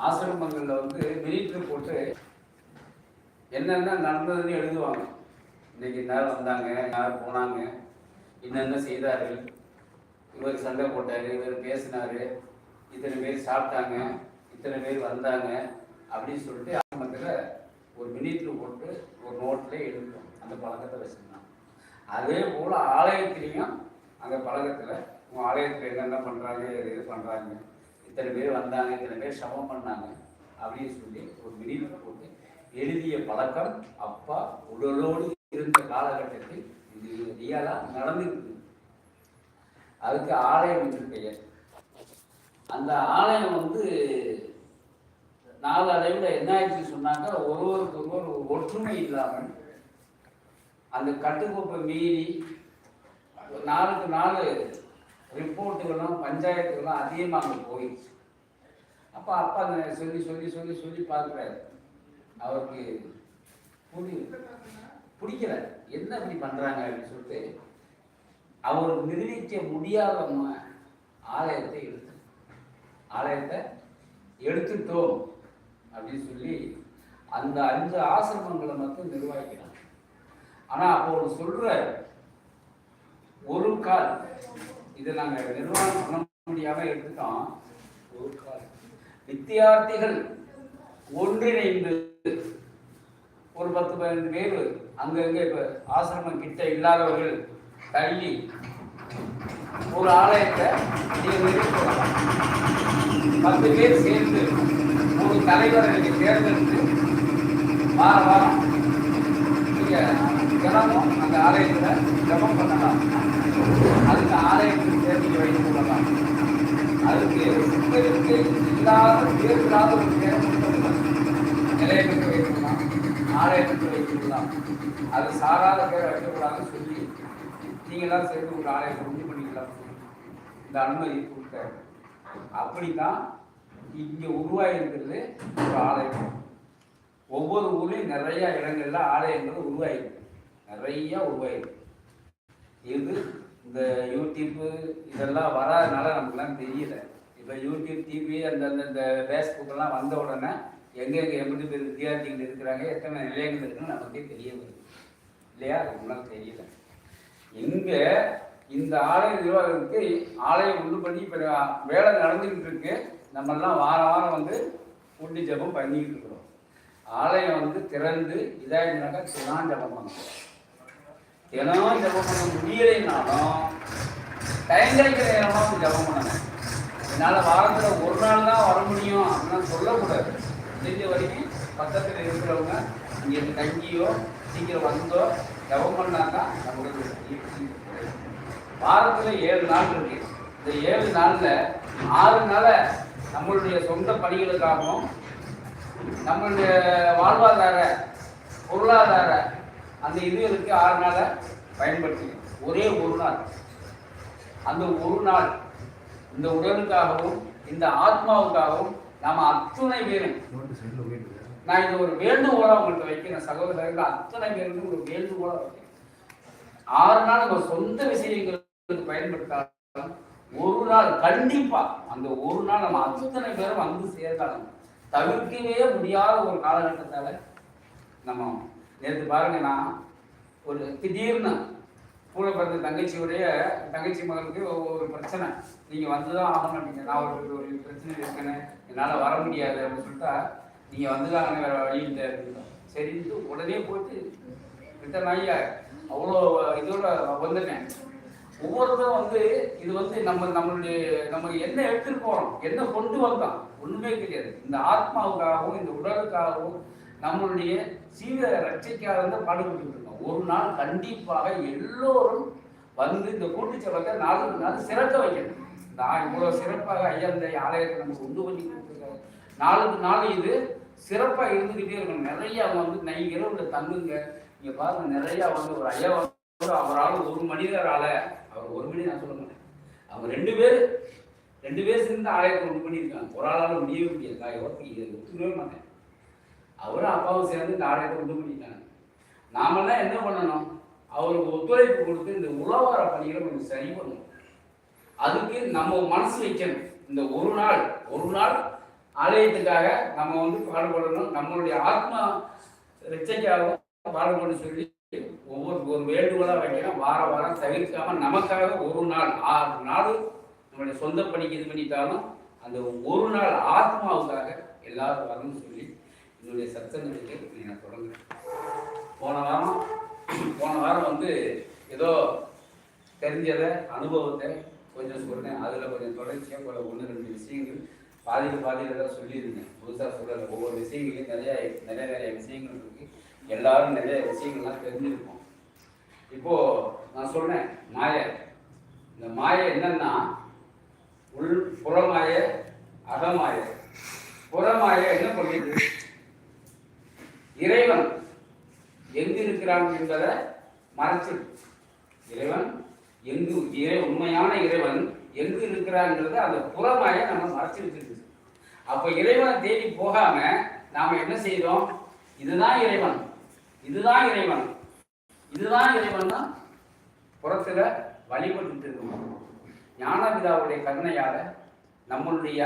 ஆசிரமங்களில் வந்து மினிட்ரு போட்டு என்னென்ன நடந்ததுன்னு எழுதுவாங்க. இன்னைக்கு யார் வந்தாங்க யார் போனாங்க என்னென்ன செய்தார்கள் இவர் சண்டை போட்டார் இவர் பேசினார் இத்தனை பேர் சாப்பிட்டாங்க இத்தனை பேர் வந்தாங்க அப்படின்னு சொல்லிட்டு ஆரம்பத்தில் ஒரு மினிட்ரு போட்டு ஒரு நோட்டில் எழுதுவோம் அந்த பழக்கத்தை வச்சுருந்தான் அதே போல் ஆலயத்திலையும் அந்த பழக்கத்தில் உங்கள் ஆலயத்தில் என்னென்ன பண்ணுறாங்க இது பண்ணுறாங்க இத்தனை பேர் வந்தாங்க இத்தனை பேர் சமம் பண்ணாங்க அப்படின்னு சொல்லி ஒரு மினிமம் போட்டு எழுதிய பழக்கம் அப்பா உடலோடு இருந்த காலகட்டத்தில் இது ரியலாக நடந்துருக்கு அதுக்கு ஆலயம் என்று பெயர். அந்த ஆலயம் வந்து நாலு அளவில் என்ன ஆயிடுச்சு சொன்னாங்க? ஒருவருக்கு ஒருவர் ஒரு ஒற்றுமை இல்லாமல் அந்த கட்டுக்கோப்பை மீறி நாளுக்கு நாள் ரிப்போர்ட்டுகளும் பஞ்சாயத்துகளும் அதிகமாக போயிடுச்சு. அப்போ அப்பா அதை சொல்லி சொல்லி சொல்லி சொல்லி பார்க்குறாரு. அவருக்கு புடி பிடிக்கல. என்ன இப்படி பண்ணுறாங்க அப்படின்னு சொல்லிட்டு அவர் நிர்ணயிக்க முடியாத ஆலயத்தை எடுத்து ஆலயத்தை எடுத்துட்டோம் அப்படின்னு சொல்லி அந்த அஞ்சு ஆசிரமங்களை மட்டும் நிர்வகிக்கிறாங்க. ஆனால் அப்போ ஒரு சொல்கிற ஒரு கால் இதை நாங்கள் நிர்வாகம் பண்ண முடியாம எடுத்துட்டோம். ஒரு வித்தியார்த்திகள் ஒன்றிணைந்து ஒரு பத்து பதினஞ்சு பேர் அங்கங்க இப்ப ஆசிரமம் கிட்ட இல்லாதவர்கள் தள்ளி ஒரு ஆலயத்தை பத்து பேர் சேர்ந்து ஒரு தலைவரை தேர்ந்தெடுத்து வார வாரம் நீங்க தினமும் அந்த ஆலயத்தில் ஜபம் பண்ணலாம். அதுக்கு ஆலயத்துக்கு சேர்த்து வைத்துக் கொள்ளலாம். அதுக்கு சித்தருக்கு இல்லாத பேருக்காத ஒரு பேர் நிலையத்துக்கு வைக்கலாம் ஆலயத்துக்கு வைக்கலாம் அது சாராத பேர் வைக்கக்கூடாதுன்னு சொல்லி நீங்களாம் சேர்ந்து ஒரு ஆலயத்தை உண்டு பண்ணிக்கலாம் இந்த அனுமதி கொடுத்தாரு. அப்படிதான் இங்கே உருவாகிருக்கிறது ஒரு ஆலயம். ஒவ்வொரு ஊர்லேயும் நிறைய இடங்கள்ல ஆலயங்கள் உருவாகிருக்கு நிறைய உருவாயிருக்கு. இது இந்த யூடியூப்பு இதெல்லாம் வராதனால நமக்குலாம் தெரியல. இப்போ யூடியூப் டிவி அந்த அந்த இந்த ஃபேஸ்புக்கெல்லாம் வந்த உடனே எங்கெங்கே எப்படி பேர் வித்தியார்த்திகள் இருக்கிறாங்க எத்தனை நிலையங்கள் இருக்குன்னு நமக்கே தெரிய வருது. இல்லையா? அது முன்னால் தெரியல. இங்கே இந்த ஆலய நிர்வாகத்துக்கு ஆலயம் உண்டு பண்ணி இப்போ வேலை நடந்துக்கிட்டு இருக்கு. நம்மெல்லாம் வாரம் வாரம் வந்து கூட்டி ஜபம் பண்ணிக்கிட்டு இருக்கிறோம். ஆலயம் வந்து திறந்து இதாயிருந்தாக்கா தினம் ஜபம் பண்ணுறோம் தினம் ஜபம் பண்ண முடியலைனாலும் டைம் கிடைக்கிற நேரமா ஜபம் பண்ணணும். என்னால் வாரத்தில் ஒரு நாள் தான் வர முடியும் அப்படின்னு சொல்லக்கூடாது. முடிஞ்ச வரைக்கும் பக்கத்தில் இருக்கிறவங்க இங்கே தங்கியோ சீக்கிரம் வந்தோ ஜபம் பண்ணாக்கா நம்மளுக்கு வாரத்தில் ஏழு நாள் இருக்கு. இந்த ஏழு நாளில் ஆறு நாளை நம்மளுடைய சொந்த பணிகளுக்காகவும் நம்மளுடைய வாழ்வாதார பொருளாதார அந்த இதுகளுக்கு ஆறு நாளை பயன்படுத்தி ஒரே ஒரு நாள். அந்த ஒரு நாள் இந்த உடலுக்காகவும் இந்த ஆத்மாவுக்காகவும் நாம அத்துணை பேரும் நான் இது ஒரு வேண்டுகோளா உங்கள்கிட்ட வைக்கிறேன். சகோதரர்கள் அத்தனை பேருக்கு ஒரு வேண்டுகோளா வைக்கிறேன். ஆறு நாள் நம்ம சொந்த விஷயங்களுக்கு பயன்படுத்தாலும் ஒரு நாள் கண்டிப்பா அந்த ஒரு நாள் நம்ம அத்தனை பேரும் வந்து சேர்ந்தாலும் தவிர்க்கவே முடியாத ஒரு காலகட்டத்தால நம்ம நேற்று பாருங்க நான் ஒரு திடீர்னு கூட பிறந்த தங்கச்சியுடைய தங்கச்சி மகளுக்கு ஒரு பிரச்சனை. நீங்கள் வந்து தான் ஆகணும் அப்படிங்க. நான் ஒரு ஒரு பிரச்சனை இருக்கேன்னு என்னால் வர முடியாது அப்படின்னு சொல்லிட்டா நீங்கள் வந்து தான் வேறு வழி இல்லை அப்படின்னா சரின்ட்டு உடனே போயிட்டு ரிட்டர்ன் ஆகி அவ்வளோ இதோட வந்துட்டேன். ஒவ்வொருத்தரும் வந்து இது வந்து நம்ம நம்மளுடைய நம்ம என்ன எடுத்துட்டு போகிறோம் என்ன கொண்டு வந்தோம்? ஒன்றுமே கிடையாது இந்த ஆத்மாவுக்காகவும் இந்த உடலுக்காகவும் நம்மளுடைய சீர ரட்சைக்காக தான் பாடுபட்டு இருக்கோம் ஒரு நாள் கண்டிப்பாக எல்லோரும் வந்து இந்த கூட்டுச்சபத்தை நாளுக்கு நாள் சிறக்க வைக்கணும். நான் இவ்வளோ சிறப்பாக ஐயா இந்த ஆலயத்தை நமக்கு உண்டு பண்ணி கொடுத்துருக்காரு. நாளுக்கு நாள் இது சிறப்பாக இருந்துக்கிட்டே இருக்கணும். நிறைய அவங்க வந்து நை இரவுல தங்குங்க. நீங்கள் பாருங்க நிறையா வந்து ஒரு ஐயா வந்து அவரால் ஒரு மனிதரால் அவர் ஒரு மணி நான் சொல்ல மாட்டேன். அவங்க ரெண்டு பேர் ரெண்டு பேர் சேர்ந்து ஆலயத்தை உண்டு பண்ணியிருக்காங்க. ஒரு ஆளால் முடியவே முடியாது. நான் ஒத்துக்கவே மாட்டேன். அவரும் அப்பாவும் சேர்ந்து இந்த ஆலயத்தை உண்டு பண்ணிட்டாங்க. நாமெல்லாம் என்ன பண்ணணும்? அவருக்கு ஒத்துழைப்பு கொடுத்து இந்த உழவார பணிகளை கொஞ்சம் சரி பண்ணணும். அதுக்கு நம்ம மனசு வைக்கணும். இந்த ஒரு நாள் ஒரு நாள் ஆலயத்துக்காக நம்ம வந்து பாடுபடணும் நம்மளுடைய ஆத்மா ரட்சைக்காகவும் பாடுபடணும் சொல்லி ஒவ்வொரு ஒரு வேண்டுகோளாக வைக்கிறோம் வார வாரம் தவிர்க்காம நமக்காக ஒரு நாள் ஆறு நாள் நம்மளுடைய சொந்த பணிக்கு இது பண்ணிட்டாலும் அந்த ஒரு நாள் ஆத்மாவுக்காக எல்லாரும் வரணும்னு சொல்லி என்னுடைய சத்தங்களுக்கு நான் தொடங்குறேன் போன வாரம் போன வாரம் வந்து ஏதோ தெரிஞ்சதை அனுபவத்தை கொஞ்சம் சொல்கிறேன் அதில் கொஞ்சம் தொடர்ச்சியாக போல ஒன்று ரெண்டு விஷயங்கள் பாதியில் பாதியில் தான் சொல்லியிருந்தேன். புதுசாக சொல்கிற ஒவ்வொரு விஷயங்களையும் நிறையா நிறைய நிறைய விஷயங்கள் இருக்குது எல்லாரும் நிறைய விஷயங்கள்லாம் தெரிஞ்சிருக்கோம் இப்போது நான் சொன்னேன் மாயை. இந்த மாயை என்னன்னா உள் புறமாய அகமாய. புறமாய என்ன பண்ணிட்டு இறைவன் எங்கிருக்கிறான் என்பதை மறைச்சு. இறைவன் எங்கு இறை உண்மையான இறைவன் எங்கு இருக்கிறாங்கிறத அந்த புறமாய நம்ம மறைச்சு வச்சிருக்கு. அப்ப இறைவனை தேடி போகாம நாம என்ன செய்தோம்? இதுதான் இறைவன். இதுதான் இறைவன். இதுதான் இறைவன் தான் புறத்துல வழிபட்டு இருக்கணும். ஞானபிதாவுடைய கருணையால நம்மளுடைய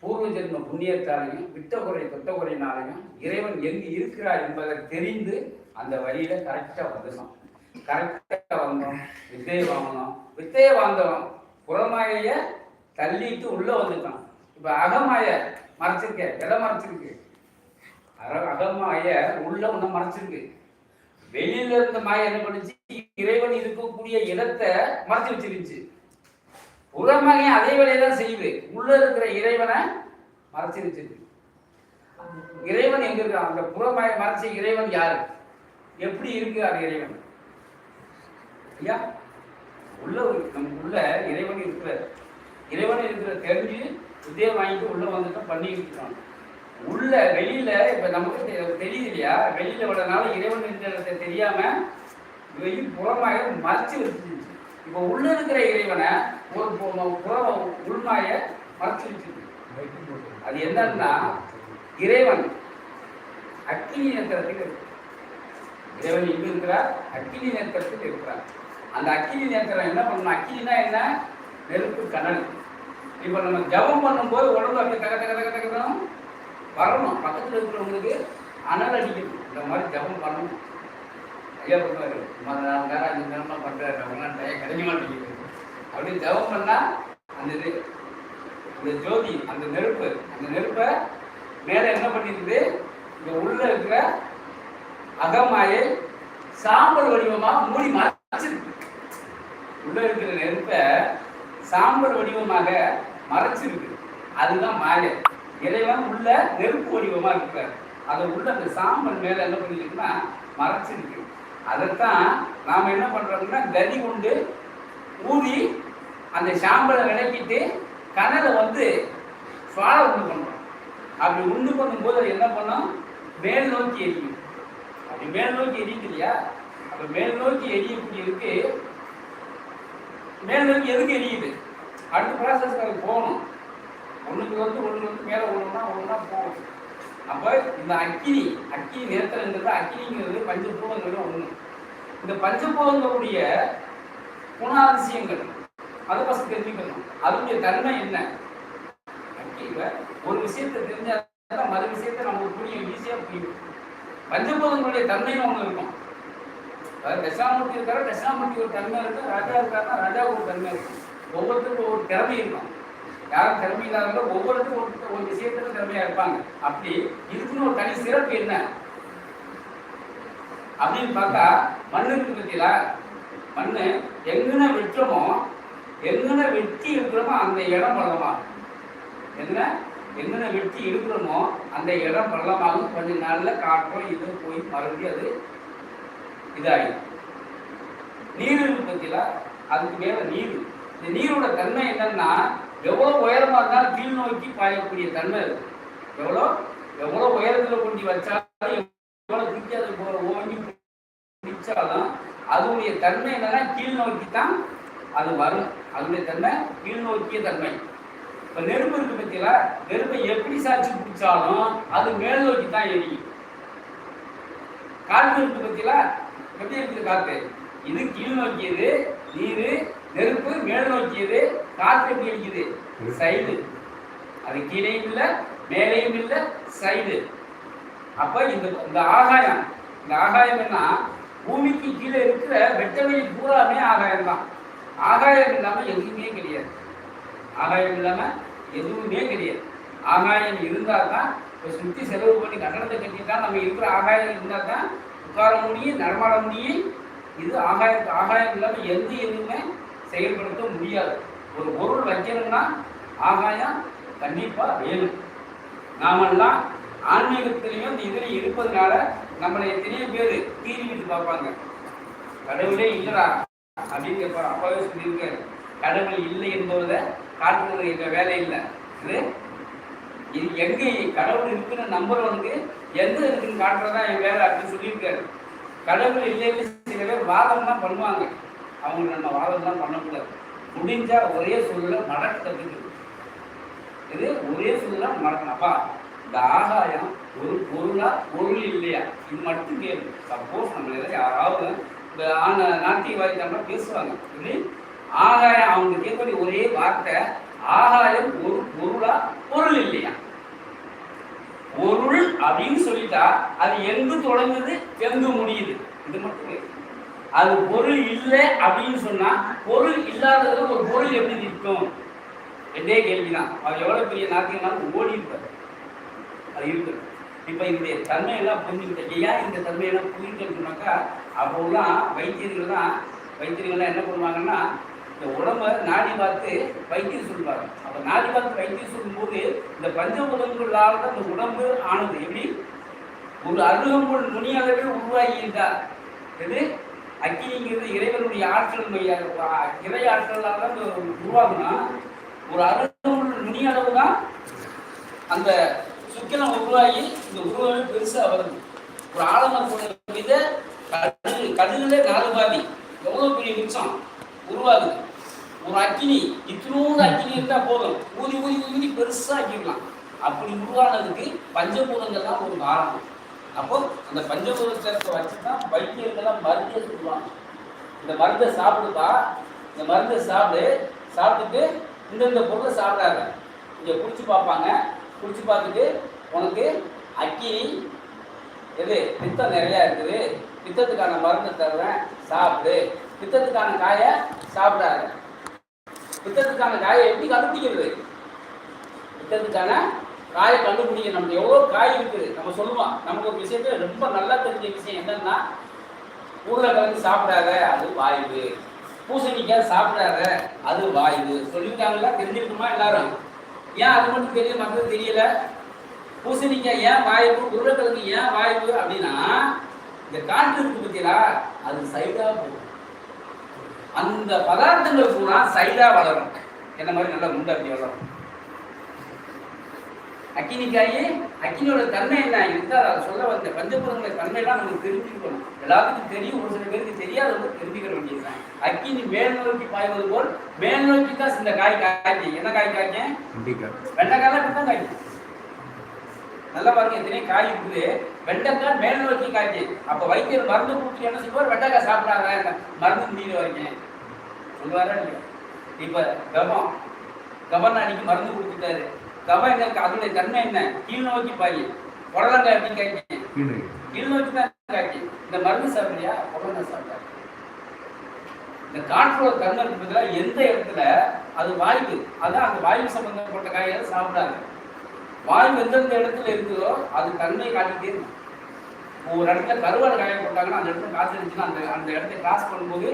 பூர்வ ஜென்ம புண்ணியத்தாலையும் விட்ட குறை தொட்ட குறையினாலையும் இறைவன் எங்கு இருக்கிறார் என்பதை தெரிந்து அந்த வழியில கரெக்டா வந்துடும் கரெக்டா வந்தோம். வித்தையை வாங்கணும் வித்தையை வாங்கணும் புறமாய தள்ளிட்டு உள்ள வந்துட்டோம். இப்ப அகமாய மறைச்சிருக்க. எதை மறைச்சிருக்கு? அக- அகமாய உள்ள ஒண்ணு மறைச்சிருக்கு. வெளியில இருந்த மாய என்ன பண்ணுச்சு? இறைவன் இருக்கக்கூடிய இடத்தை மறைச்சு வச்சிருந்துச்சு. புறமாய அதே வேலையை தான் செய்யுது? உள்ள இருக்கிற இறைவனை மறைச்சு வச்சிருக்கு இறைவன் எங்க இருக்கான்? அந்த புறமய மறைச்ச இறைவன் யாரு? எப்படி இருக்கு அந்த இறைவன்? ஐயா உள்ள ஒரு- உள்ள இறைவன் இருக்கிற இறைவன் இருக்கிற தெரிஞ்சு உதயம் வாங்கிட்டு உள்ள வந்துட்டு பண்ணிட்டு இருக்கிறோம் உள்ள வெளியில இப்ப நமக்கு தெரியுது இல்லையா? வெளியில விடனால இறைவன் இருக்கிறத தெரியாம வெயில் புறமாய மறைச்சு வச்சிருந்துச்சு இப்ப உள்ள இருக்கிற இறைவனை ஒரு பு- உள்மாய மறைச்சு வச்சிருக்கு அது என்னன்னா இறைவன் அக்கினி நேத்திரத்துக்கு இருக்கு. இறைவன் எங்க இருக்கிறார்? அக்கினி நேத்திரத்துக்கு இருக்கிறார். அந்த அக்கினி நேத்திரம் என்ன பண்ணணும் அக்கினா என்ன? நெருப்பு கனல். இப்போ நம்ம ஜபம் பண்ணும்போது உடம்பு அப்படியே தக தக தக தகதான் வரணும் பக்கத்தில் இருக்கிறவங்களுக்கு அனல் அடிக்கணும் இந்த மாதிரி ஜபம் பண்ணணும். ஐயா பண்ணுவாரு. நேரம் அஞ்சு நேரமாக பண்ணுறாரு அவங்களாம் டயம் கிடைக்க மாட்டேங்குது. அப்படி ஜபம் பண்ணா அந்த இது அந்த ஜோதி அந்த நெருப்பு அந்த நெருப்பை மேலே என்ன பண்ணிருக்குது? இந்த உள்ள இருக்கிற அகமாயை சாம்பல் வடிவமா மூடி மறைச்சிருக்கு. உள்ள இருக்கிற நெருப்பை சாம்பல் வடிவமாக மறைச்சிருக்கு. அதுதான் மாயை. இறைவன் உள்ள நெருப்பு வடிவமா இருக்கிறார் அதை உள்ள அந்த சாம்பல் மேல என்ன பண்ணிருக்குன்னா மறைச்சிருக்கு. அதைத்தான் நாம் என்ன பண்ணுறோம்னா கதி கொண்டு ஊதி அந்த சாம்பலை விளக்கிட்டு கனலை வந்து சுவாலை உண்டு பண்ணுறோம் அப்படி உண்டு பண்ணும்போது அது என்ன பண்ணும்? மேல் நோக்கி எரியும். அப்படி மேல் நோக்கி எரியுது இல்லையா? அப்போ மேல் நோக்கி எரியக்கூடியதுக்கு மேல் நோக்கி எதுக்கு எரியுது? அடுத்த ப்ராசஸ்க்கு அது போகணும். ஒன்றுக்கு வந்து ஒன்று வந்து மேலே ஒன்றுனா ஒன்றுனா போகணும் அப்ப இந்த அக்கினி அக்கினி நேரத்துலங்கிறது அக்கினிங்கிறது பஞ்சபூதங்கிறது ஒண்ணு. இந்த பஞ்சபூதங்களுடைய குணாதிசயங்கள் அதை ஃபஸ்ட் தெரிஞ்சுக்கணும். அதனுடைய தன்மை என்ன? அக்கி- ஒரு விஷயத்தை தெரிஞ்சாதான் மறு விஷயத்தை நமக்கு புரியும் ஈஸியா புரியும். பஞ்சபூதங்களுடைய தன்மையும் ஒண்ணு இருக்கும். அதாவது தட்சிணாமூர்த்தி இருக்காரு? தட்சிணாமூர்த்தி ஒரு தன்மை இருக்கும் ராஜா இருக்காருன்னா ராஜா ஒரு தன்மை இருக்கும் ஒவ்வொருத்தருக்கும் ஒவ்வொரு திறமை இருக்கும். யாரும் திறமை இல்லாதவங்க ஒவ்வொருத்தரும் ஒரு ஒரு விஷயத்துல திறமையா இருப்பாங்க. அப்படி இதுக்குன்னு ஒரு தனி சிறப்பு என்ன? அப்படின்னு பார்த்தா மண்ணுக்கு பத்தியில மண்ணு எங்கன வெற்றமோ எங்கன வெட்டி இருக்கிறோமோ அந்த இடம் பள்ளமா என்ன எங்கன வெட்டி இருக்கிறோமோ அந்த இடம் பள்ளமாகும் கொஞ்ச நாள்ல காற்றும் இது போய் மறுபடியும் அது இதாகிடும் நீர் இருக்கு பத்தியில அதுக்கு மேல நீர். இந்த நீரோட தன்மை என்னன்னா எவ்வளோ உயரமாக இருந்தாலும் கீழ் நோக்கி பாயக்கூடிய தன்மை இருக்கு எவ்வளோ? எவ்வளோ உயரத்தில் கொண்டு வச்சாலும் எவ்வளோ தூக்கி அது ஓங்கி பிடிச்சாலும் அதனுடைய தன்மை என்னன்னா கீழ் நோக்கி தான் அது வரும். அதனுடைய தன்மை கீழ் நோக்கிய தன்மை. இப்போ நெருப்பு இருக்கு பத்தியில நெருப்பை எப்படி சாட்சி பிடிச்சாலும் அது மேல் நோக்கி தான் எரியும். காற்று இருக்கு பத்தியில எப்படி இருக்குது காற்று? இது கீழ் நோக்கியது நீர் நெருப்பு மேல் நோக்கியது காற்று எப்படி அடிக்குது சைடு. அது கீழேயும் இல்லை மேலேயும் இல்லை சைடு. அப்ப இந்த இந்த ஆகாயம் இந்த ஆகாயம் என்ன? பூமிக்கு கீழே இருக்கிற வெட்டவெளி பூராமே ஆகாயம் தான். ஆகாயம் இல்லாம எதுவுமே கிடையாது. ஆகாயம் இல்லாம எதுவுமே கிடையாது. ஆகாயம் இருந்தால் தான் இப்போ சுற்றி செலவு பண்ணி கட்டணத்தை கட்டிட்டா நம்ம இருக்கிற ஆகாயம் இருந்தால் தான் உட்கார முடியும் நடமாட முடியும். இது ஆகாயம் ஆகாயம் இல்லாமல் எந்த எதுவுமே செயல்படுத்த முடியாது. ஒரு பொருள் வைக்கணும்னா ஆகாயம் கண்டிப்பாக வேணும். நாமெல்லாம் ஆன்மீகத்திலையும் இந்த இதில் இருப்பதனால நம்மளை எத்தனையோ பேர் தீர்விட்டு பார்ப்பாங்க. கடவுளே இல்லைடா அப்படின்னு கேட்பாங்க. அப்பாவே சொல்லியிருக்காரு. கடவுள் இல்லை என்பதை காட்டுறது எங்க வேலை இல்லை? இது இது எங்க கடவுள் இருக்குன்னு நம்புறவனுக்கு எந்த இருக்குன்னு காட்டுறதா என் வேலை அப்படின்னு சொல்லியிருக்காரு. கடவுள் இல்லைன்னு சில பேர் வாதம்லாம் பண்ணுவாங்க. அவங்க நம்ம வாதம்லாம் பண்ணக்கூடாது. முடிஞ்சா ஒரே சொல்ல மடக்கு தப்பிக்கிறது. இது ஒரே சொல்ல மடக்கணும். அப்பா இந்த ஆகாயம் ஒரு பொருளா பொருள் இல்லையா? இது மட்டும் கேள்வி சப்போஸ் நம்ம எதாவது யாராவது இந்த ஆன நாட்டியவாதி நம்ம பேசுவாங்க. இப்படி ஆகாயம் அவங்க கேட்கக்கூடிய ஒரே வார்த்தை ஆகாயம் ஒரு பொருளா பொருள் இல்லையா? பொருள் அப்படின்னு சொல்லிட்டா அது எங்கு தொடங்குது? எங்கு முடியுது? இது மட்டும் அது பொருள் இல்லை அப்படின்னு சொன்னா பொருள் இல்லாதது ஒரு பொருள் எப்படி நிற்கும்? ரெண்டே கேள்விதான். அவர் எவ்வளவு பெரிய நாட்டியனாலும் ஓடி இருப்பார் அது இருக்குது. இப்போ இதனுடைய தன்மையெல்லாம் புரிஞ்சுக்கிட்ட ஏன் இந்த தன்மையெல்லாம் புரிஞ்சுக்கணும்னாக்கா அப்போலாம் வைத்தியர்கள் தான் வைத்தியர்கள்லாம் என்ன பண்ணுவாங்கன்னா இந்த உடம்ப நாடி பார்த்து வைத்தியம் சொல்லுவாங்க. அப்போ நாடி பார்த்து வைத்தியம் சொல்லும்போது இந்த பஞ்சபுதங்களால் தான் இந்த உடம்பு ஆனது. எப்படி? ஒரு அருகம்புல் நுனி அளவில் உருவாகியிருந்தார் எது? அக்கினிங்கிறது இறைவனுடைய ஆற்றல் மைய- இறை ஆற்றலால் தான் உருவாகுனா ஒரு அறுநூறு நுனி அளவு தான் அந்த சுக்கிலம் உருவாகி இந்த உருவமே பெருசா வருது ஒரு ஆலமரம் போன வித கடு கடுகுல நாலு பாதி. எவ்வளோ பெரிய மிச்சம்? உருவாகுது. ஒரு அக்கினி இத்தினோடு அக்கினி இருந்தா போதும். ஊதி ஊதி ஊதி பெருசா ஆக்கிடலாம் அப்படி உருவானதுக்கு பஞ்சபூதங்கள் தான் ஒரு காரணம். அப்போ அந்த பஞ்சபூதத்தை வச்சு தான் வைத்தியர்கள்லாம் மருந்தே சொல்லுவாங்க இந்த மருந்தை சாப்பிடுப்பா இந்த மருந்தை சாப்பிடு சாப்பிட்டுட்டு இந்தந்த பொருளை சாப்பிடாத. இங்கே குடிச்சு பார்ப்பாங்க. குடிச்சு பார்த்துட்டு உனக்கு அக்கினி எது பித்தம் நிறையா இருக்குது. பித்தத்துக்கான மருந்து தருவேன் சாப்பிடு. பித்தத்துக்கான காயை சாப்பிடாத. பித்தத்துக்கான காயை எப்படி கண்டுபிடிக்கிறது? பித்தத்துக்கான காயை கண்டுபிடிக்க நம்ம எவ்வளோ காய் இருக்குது. நம்ம சொல்லுவோம். நமக்கு ஒரு விஷயத்துல ரொம்ப நல்லா தெரிஞ்ச விஷயம் என்னன்னா உருளைக்கிழங்கு சாப்பிடாத அது வாய்வு. பூசணிக்காய் சாப்பிடாத அது வாய்வு. சொல்லியிருக்காங்களா தெரிஞ்சிருக்குமா எல்லாரும்? ஏன் அது மட்டும் தெரியும் மற்றது தெரியல. பூசணிக்காய் ஏன் வாய்வு? உருளைக்கிழங்கு ஏன் வாய்வு? அப்படின்னா இந்த காற்று இருக்கு பார்த்தீங்களா அது சைடா போகும். அந்த பதார்த்தங்கள் பூரா சைடா வளரும். என்ன மாதிரி? நல்லா முண்டை அப்படி வளரும். அக்கினிக்காயி அக்கினியோட தன்மை என்ன? இருந்தா அதை சொல்ல வந்த பஞ்சபூதங்கள தன்மையெல்லாம் நமக்கு தெரிஞ்சுக்கணும். எல்லாத்துக்கும் தெரியும். ஒரு சில பேருக்கு தெரியாதவங்க தெரிஞ்சுக்கிற வேண்டியதுதான். அக்கினி மேல் நோக்கி பாய்வது போல் மேல் நோக்கி தான் இந்த காய் காய்ச்சி என்ன காய் காய்க்கும்? வெண்டைக்காய். இப்படி தான் காய்க்கும். நல்லா பாருங்க எத்தனை காய் இருக்குது. வெண்டைக்காய் மேல் நோக்கி காய்ச்சி அப்ப வைத்தியர் மருந்து கொடுத்து என்ன செய்வார்? வெண்டைக்காய் சாப்பிடாத மருந்து முடிகிற வரைக்கும் சொல்லுவாரா இல்லையா? இப்ப கபம் கபன் அன்னைக்கு மருந்து கொடுத்துட்டாரு. என்ன அதனுடைய தன்மை என்ன? கீழ் நோக்கி பாய் புடலங்காய் எப்படி காய்க்கும் கீழ் நோக்கி. தான் காய்ச்சி இந்த மருந்து சாப்பிடுறியா? புடலங்காய் சாப்பிட்டா இந்த காற்றோட தன்மை இருக்கிறதுல எந்த இடத்துல அது வாய்வு அதான் அந்த வாயு சம்பந்தப்பட்ட காயை சாப்பிடாது வாயு எந்தெந்த இடத்துல இருக்குதோ அது தன்மை காட்டிட்டே இருக்கும். ஒரு இடத்துல கருவாடு காய போட்டாங்கன்னா அந்த இடத்துல காசு இருந்துச்சுன்னா அந்த அந்த இடத்த கிராஸ் பண்ணும்போது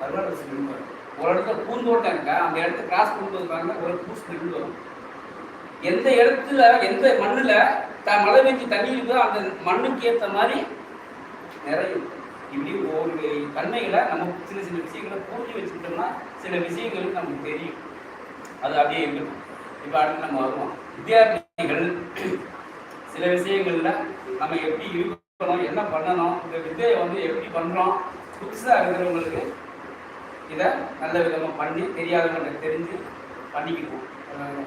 கருவாடு ஸ்மெல் வரும். ஒரு இடத்துல பூந்தோட்டம் இருக்கா? அந்த இடத்த கிராஸ் பண்ணும்போது பாருங்க ஒரு பூ ஸ்மெல் வரும். எந்த இடத்துல எந்த மண்ணில் த மழை பெஞ்சு தண்ணி இருக்கோ அந்த மண்ணுக்கு ஏற்ற மாதிரி நிறையும் இப்படி ஒவ்வொரு தன்மைகளை நம்ம சின்ன சின்ன விஷயங்களை புரிஞ்சு வச்சுக்கிட்டோம்னா சில விஷயங்கள் நமக்கு தெரியும். அது அப்படியே இருக்கும். இப்போ அடுத்து நம்ம வருவோம். வித்தியார்த்திகள் சில விஷயங்களில் நம்ம எப்படி இருக்கணும் என்ன பண்ணணும் இந்த வித்தையை வந்து எப்படி பண்ணுறோம் புதுசாக இருக்கிறவங்களுக்கு இதை நல்ல விதமாக பண்ணி தெரியாதவங்க தெரிஞ்சு பண்ணிக்கிடுவோம்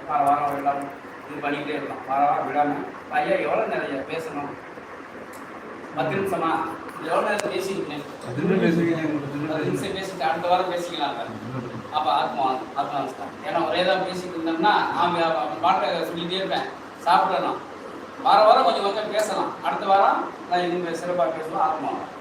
வார வாரம் எல்லாம் இது பண்ணிக்கிட்டே இருக்கலாம். வார வாரம் விடாமல் ஐயா எவ்வளோ நிறைய பேசணும்? பத்து நிமிஷமா? எவ்வளோ நேரம் பேசியிருக்கேன். பத்து நிமிஷம் பேசிட்டு அடுத்த வாரம் பேசிக்கலாம் அப்போ ஆத்மானம் ஆத்மானஸ்தான் ஏன்னா ஒரே தான் பேசிட்டு இருந்தோம்னா நாம பாட்டை சொல்லிட்டே இருப்பேன். சாப்பிடணும் வார வாரம் கொஞ்சம் கொஞ்சம் பேசலாம். அடுத்த வாரம் நான் இன்னும் சிறப்பாக பேசலாம் ஓகே